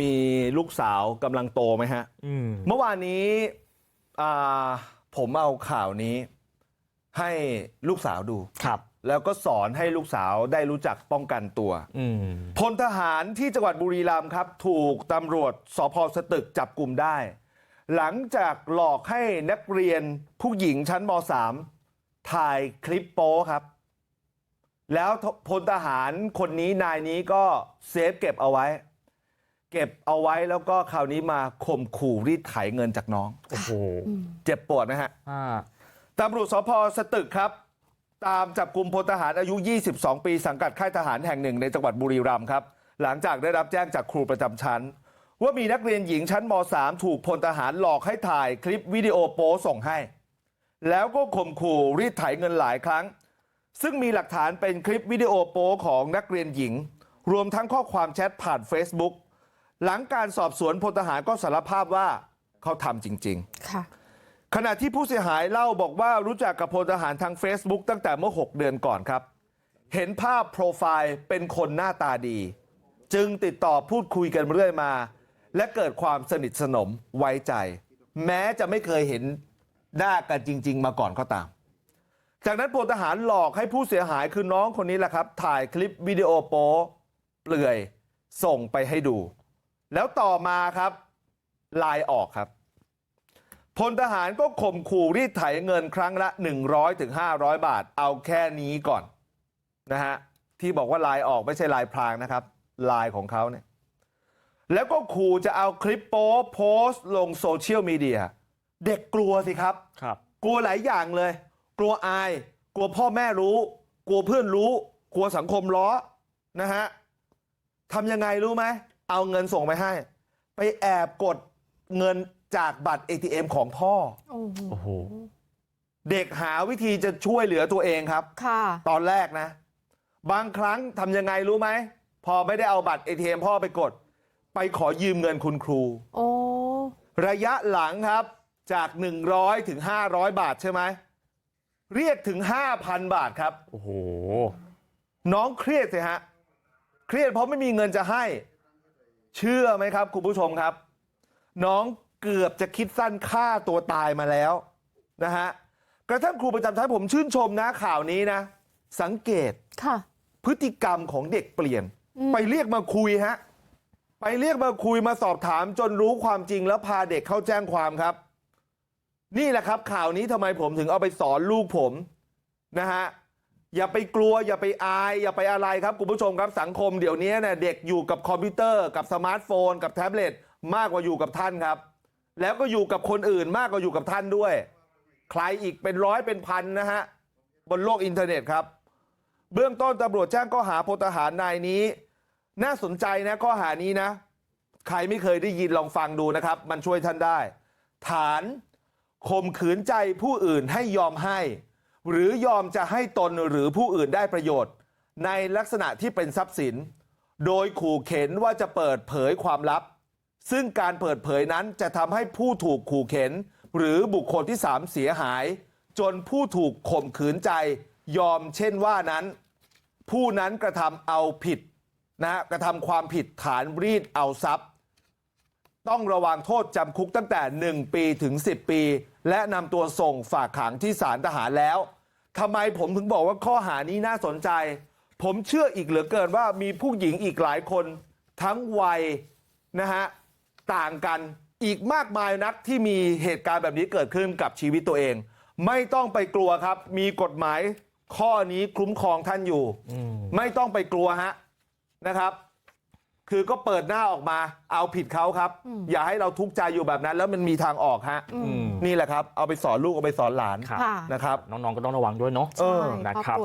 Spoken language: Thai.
มีลูกสาวกำลังโตไหมฮะอืมเมื่อวานนี้อ่าผมเอาข่าวนี้ให้ลูกสาวดูครับแล้วก็สอนให้ลูกสาวได้รู้จักป้องกันตัวอืมพลทหารที่จังหวัดบุรีรัมย์ครับ ถูกตำรวจสพสตึกจับกลุ่มได้ หลังจากหลอกให้นักเรียนผู้หญิงชั้นม .3 ถ่ายคลิปโป๊ครับ แล้วพลทหารคนนี้นายนี้ก็เซฟเก็บเอาไว้ เก็บเอาไว้แล้วก็คราวนี้มาข่มขู่รีดไถเงินจากน้องโอ้โหเจ็บปวดนะฮะอ่าตำรวจสพสตึกครับ ตามจับกลุ่มพลทหารอายุ 22 ปีสังกัดค่ายทหารแห่งหนึ่งในจังหวัดบุรีรัมย์ครับ หลังจากได้รับแจ้งจากครูประจำชั้น ว่ามีนักเรียนหญิงชั้นม .3 ถูกพลทหารหลอกให้ถ่ายคลิปวิดีโอโป๊ส่งให้ แล้วก็ข่มขู่รีดไถเงินหลายครั้ง ซึ่งมีหลักฐานเป็นคลิปวิดีโอโป๊ของนักเรียนหญิง รวมทั้งข้อความแชทผ่าน Facebook หลังการสอบสวนพลทหารก็สารภาพว่าเขาทำจริงๆค่ะขณะที่ผู้เสียหายเล่าบอกว่ารู้จักกับพลทหารทาง Facebook ตั้งแต่เมื่อ6เดือนก่อนครับเห็นภาพโปรไฟล์เป็นคนหน้าตาดี จึงติดต่อพูดคุยกันเรื่อยมา และเกิดความสนิทสนมไว้ใจ แม้จะไม่เคยเห็นหน้ากันจริง ๆ มาก่อนก็ตาม จากนั้นพลทหารหลอกให้ผู้เสียหายคือน้องคนนี้แหละครับ ถ่ายคลิปวิดีโอโป๊เปลือยส่งไปให้ดู แล้วต่อมาครับไลน์ออกครับพลทหารก็ข่มขู่รีดไถเงินครั้งละ100ถึง500บาทเอาแค่นี้ก่อนนะฮะที่บอกว่าลายออกไม่ใช่ลายพรางนะครับลายของเขาเนี่ยแล้วก็ขู่จะเอาคลิปโป๊โพสต์ลงโซเชียลมีเดียเด็กกลัวสิครับครับกลัวหลายอย่างเลย กลัวอาย กลัวพ่อแม่รู้ กลัวเพื่อนรู้ กลัวสังคมล้อนะฮะทำยังไงรู้ไหม เอาเงินส่งไปให้ไปแอบกดเงินจากบัตร ATM ของพ่อโอ้โหโอ้โหเด็กหาวิธีจะช่วยเหลือตัวเองครับค่ะตอนแรกนะ บางครั้งทำยังไงรู้ไหม พอไม่ได้เอาบัตร ATM พ่อไปกด ไปขอยืมเงินคุณครูโอ้ระยะหลังครับจาก 100 ถึง 500 บาทใช่ไหม เรียกถึง 5,000 บาทครับ โอ้โห น้องเครียดสิฮะ เครียดเพราะไม่มีเงินจะให้ เชื่อไหมครับคุณผู้ชมครับน้องเกือบจะคิดสั้นฆ่าตัวตายมาแล้วนะฮะกระทั่งครูประจำชั้นผมชื่นชมนะข่าวนี้นะ สังเกตค่ะพฤติกรรมของเด็กเปลี่ยนอืมไปเรียกมาคุยฮะไปเรียกมาคุยมาสอบถามจนรู้ความจริงแล้วพาเด็กเข้าแจ้งความครับ นี่แหละครับข่าวนี้ทำไมผมถึงเอาไปสอนลูกผมนะฮะ อย่าไปกลัวอย่าไปอายอย่าไปอะไรครับคุณผู้ชมครับสังคมเดี๋ยวนี้เนี่ยเด็กอยู่กับคอมพิวเตอร์กับสมาร์ทโฟนกับแท็บเล็ตมากกว่าอยู่กับท่านครับ แล้วก็อยู่กับคนอื่นมากกว่าอยู่กับท่านด้วย ใครอีกเป็นร้อยเป็นพันนะฮะบนโลกอินเทอร์เน็ตครับ เบื้องต้นตำรวจแจ้งข้อหาพลทหารนายนี้ น่าสนใจนะข้อหานี้นะ ใครไม่เคยได้ยินลองฟังดูนะครับ มันช่วยท่านได้ ฐานข่มขืนใจผู้อื่นให้ยอมให้ หรือยอมจะให้ตนหรือผู้อื่นได้ประโยชน์ในลักษณะที่เป็นทรัพย์สินโดยขู่เข็นว่าจะเปิดเผยความลับ ซึ่งการเปิดเผยนั้นจะทำให้ผู้ถูกขู่เข็น หรือบุคคลที่สามเสียหาย จนผู้ถูกข่มขืนใจยอมเช่นว่านั้น ผู้นั้นกระทำเอาผิดนะฮะกระทำความผิดฐานรีดเอาทรัพย์ ต้องระวังโทษจำคุกตั้งแต่ 1 ปีถึง 10 ปี และนำตัวส่งฝากขังที่ศาลทหารแล้วทำไมผมถึงบอกว่าข้อหานี้น่าสนใจ ผมเชื่ออีกเหลือเกินว่ามีผู้หญิงอีกหลายคนทั้งวัยนะฮะต่างกันอีกมากมายนักที่มีเหตุการณ์แบบนี้เกิดขึ้นกับชีวิตตัวเอง ไม่ต้องไปกลัวครับ มีกฎหมายข้อนี้คุ้มครองท่านอยู่อืมไม่ต้องไปกลัวฮะนะครับ คือก็เปิดหน้าออกมาเอาผิดเขาครับอย่าให้เราทุกข์ใจอยู่แบบนั้นแล้วมันมีทางออกฮะอืมนี่แหละครับเอาไปสอนลูกเอาไปสอนหลานครับค่ะนะครับน้องๆก็ต้องระวังด้วยเนาะเออใช่นะครอบ